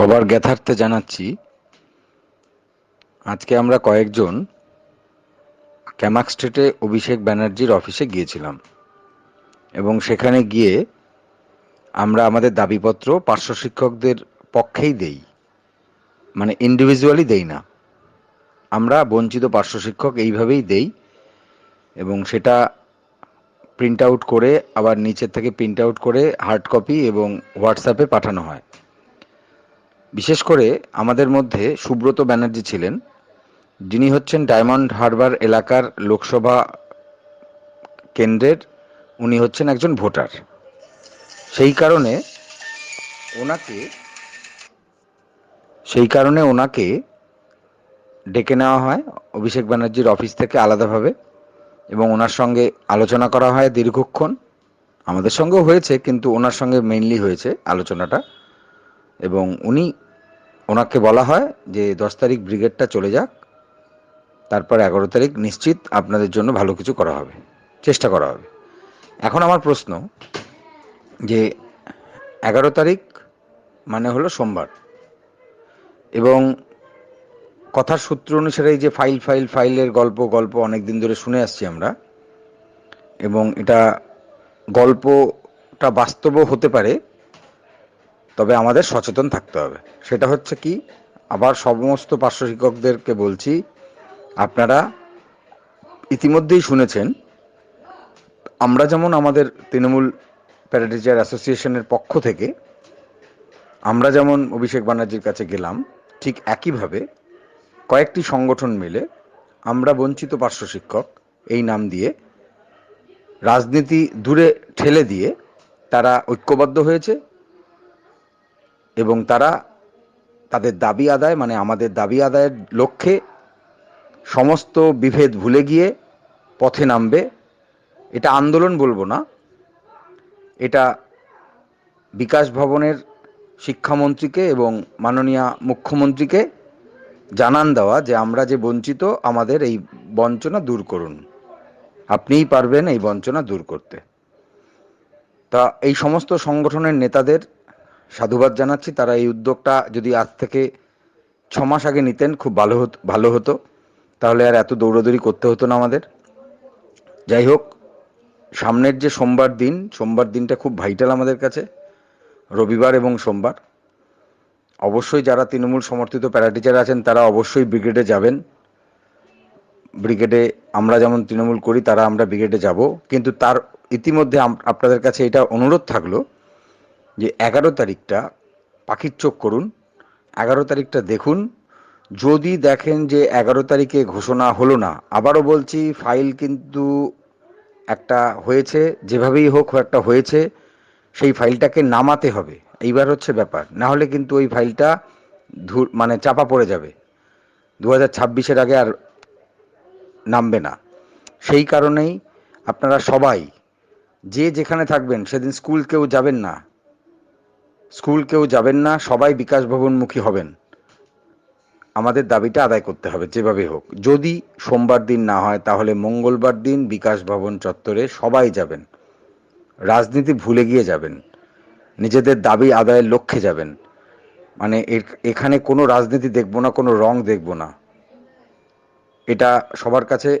সবার জ্ঞাতার্থে জানাচ্ছি, আজকে আমরা কয়েকজন ক্যামাক স্ট্রিটে অভিষেক ব্যানার্জির অফিসে গিয়েছিলাম এবং সেখানে গিয়ে আমরা আমাদের দাবিপত্র পার্শ্ব শিক্ষকদের পক্ষেই দেই মানে ইন্ডিভিজুয়ালি দেই না। আমরা বঞ্চিত পার্শ্ব শিক্ষক এইভাবেই দেই এবং সেটা প্রিন্ট আউট করে, আবার নিচের থেকে প্রিন্ট আউট করে হার্ড কপি এবং হোয়াটসঅ্যাপে পাঠানো হয়। বিশেষ করে আমাদের মধ্যে সুব্রত ব্যানার্জি ছিলেন। যিনি হচ্ছেন ডায়মন্ড হারবার এলাকার লোকসভা কেন্দ্রের, উনি হচ্ছেন একজন ভোটার। সেই কারণে ওনাকে, সেই কারণে ওনাকে ডেকে নেওয়া হয় অভিষেক ব্যানার্জির অফিস থেকে আলাদাভাবে এবং ওনার সঙ্গে আলোচনা করা হয় দীর্ঘক্ষণ। আমাদের সঙ্গেও হয়েছে, কিন্তু ওনার সঙ্গে মেইনলি হয়েছে আলোচনাটা। এবং উনি ওনাকে বলা হয় যে দশ তারিখ ব্রিগেডটা চলে যাক, তারপর এগারো তারিখ নিশ্চিত আপনাদের জন্য ভালো কিছু করা হবে, চেষ্টা করা হবে। এখন আমার প্রশ্ন যে এগারো তারিখ মানে হলো সোমবার এবং কথার সূত্র অনুসারে যে ফাইল ফাইল ফাইলের গল্প গল্প অনেক দিন ধরে শুনে আসছি আমরা এবং এটা গল্পটা বাস্তবও হতে পারে তবে আমাদের সচেতন থাকতে হবে। সেটা হচ্ছে কি, আবার সমস্ত পার্শ্ব শিক্ষকদেরকে বলছি, আপনারা ইতিমধ্যেই শুনেছেন, আমরা যেমন আমাদের তৃণমূল প্যারাটিচার অ্যাসোসিয়েশনের পক্ষ থেকে, আমরা যেমন অভিষেক ব্যানার্জির কাছে গেলাম, ঠিক একইভাবে কয়েকটি সংগঠন মিলে আমরা বঞ্চিত পার্শ্ব শিক্ষক এই নাম দিয়ে রাজনীতি দূরে ঠেলে দিয়ে তারা ঐক্যবদ্ধ হয়েছে এবং তারা তাদের দাবি আদায় মানে আমাদের দাবি আদায়ের লক্ষ্যে সমস্ত বিভেদ ভুলে গিয়ে পথে নামবে। এটা আন্দোলন বলব না। এটা বিকাশ ভবনের শিক্ষামন্ত্রীকে এবং মাননীয় মুখ্যমন্ত্রীকে জানান দেওয়া যে আমরা যে বঞ্চিত, আমাদের এই বঞ্চনা দূর করুন। আপনিই পারবেন এই বঞ্চনা দূর করতে। তা এই সমস্ত সংগঠনের নেতাদের সাধুবাদ জানাচ্ছি। তারা এই উদ্যোগটা যদি আজ থেকে ছ মাস আগে নিতেন, খুব ভালো হতো ভালো হতো। তাহলে আর এত দৌড়াদৌড়ি করতে হতো না আমাদের। যাই হোক, সামনের যে সোমবার দিন, সোমবার দিনটা খুব ভাইটাল আমাদের কাছে, রবিবার এবং সোমবার। অবশ্যই যারা তৃণমূল সমর্থিত প্যারাটিচার আছেন, তারা অবশ্যই ব্রিগেডে যাবেন। ব্রিগেডে আমরা যেমন তৃণমূল করি, তারা আমরা ব্রিগেডে যাব। কিন্তু তার ইতিমধ্যে আপনাদের কাছে এটা অনুরোধ থাকল যে এগারো তারিখটা পাখির চোখ করুন, এগারো তারিখটা দেখুন। যদি দেখেন যে এগারো তারিখে ঘোষণা হলো না, আবারও বলছি, ফাইল কিন্তু একটা হয়েছে, যেভাবেই হোক একটা হয়েছে, সেই ফাইলটাকে নামাতে হবে। এইবার হচ্ছে ব্যাপার। না হলে কিন্তু ওই ফাইলটা ধু মানে চাপা পড়ে যাবে। দু হাজার ছাব্বিশের আগে আর নামবে না। সেই কারণেই আপনারা সবাই, যে যেখানে থাকবেন, সেদিন স্কুল কেউ যাবেন না। স্কুল কেউ যাবেন না, সবাই বিকাশ ভবনমুখী হবেন। আমাদের দাবিটা আদায় করতে হবে যেভাবে হোক। যদি সোমবার দিন না হয়, তাহলে মঙ্গলবার দিন বিকাশ ভবন চত্বরে সবাই যাবেন। রাজনীতি ভুলে গিয়ে যাবেন। নিজেদের দাবি আদায়ের লক্ষ্যে যাবেন। মানে এখানে কোনো রাজনীতি দেখব না, কোনো রং দেখব না। এটা সবার কাছে